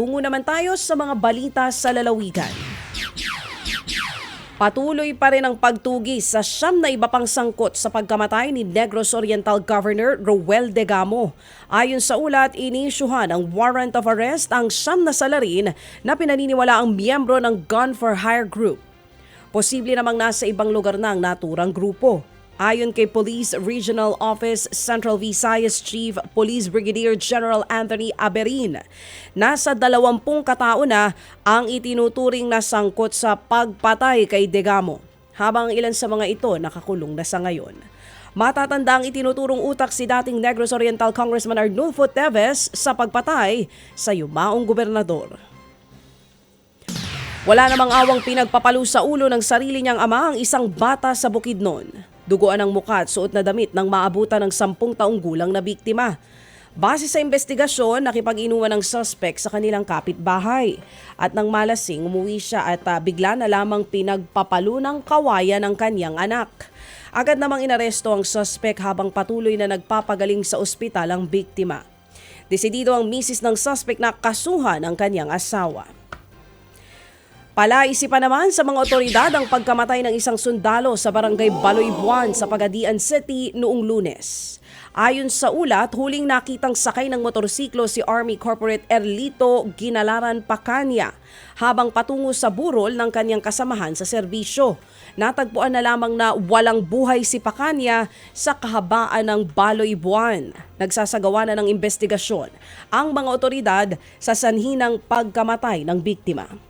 Tungo naman tayo sa mga balita sa lalawigan. Patuloy pa rin ang pagtugis sa siyam na iba pang sangkot sa pagkamatay ni Negros Oriental Governor Roel Degamo. Ayon sa ulat, inisyuhan ang warrant of arrest ang siyam na salarin na pinaniniwala ang miyembro ng Gun for Hire Group. Posible namang nasa ibang lugar na ang naturang grupo. Ayon kay Police Regional Office Central Visayas Chief Police Brigadier General Anthony Aberin, nasa dalawampung katao na ang itinuturing na sangkot sa pagpatay kay Degamo, habang ang ilan sa mga ito nakakulong na sa ngayon. Matatanda ang itinuturong utak si dating Negros Oriental Congressman Arnulfo Teves sa pagpatay sa yumaong gobernador. Wala namang awang pinagpapalo sa ulo ng sarili niyang ama ang isang bata sa Bukidnon. Duguan ang mukha at suot na damit ng maabutan ng sampung taong gulang na biktima. Base sa investigasyon, nakipag-inuman ng suspect sa kanilang kapitbahay. At nang malasing, umuwi siya at ah, bigla na lamang pinagpapalo ng kawayan ng kanyang anak. Agad namang inaresto ang suspect habang patuloy na nagpapagaling sa ospital ang biktima. Desidido ang misis ng suspect na kasuhan ang kanyang asawa. Palaisipan naman sa mga otoridad ang pagkamatay ng isang sundalo sa barangay Baloy Buwan sa Pagadian City noong lunes. Ayon sa ulat, huling nakitang sakay ng motorsiklo si Army Corporate Erlito Ginalaran Pacanya habang patungo sa burol ng kanyang kasamahan sa serbisyo. Natagpuan na lamang na walang buhay si Pacanya sa kahabaan ng Baloy Buwan. Nagsasagawa na ng investigasyon ang mga otoridad sa sanhi ng pagkamatay ng biktima.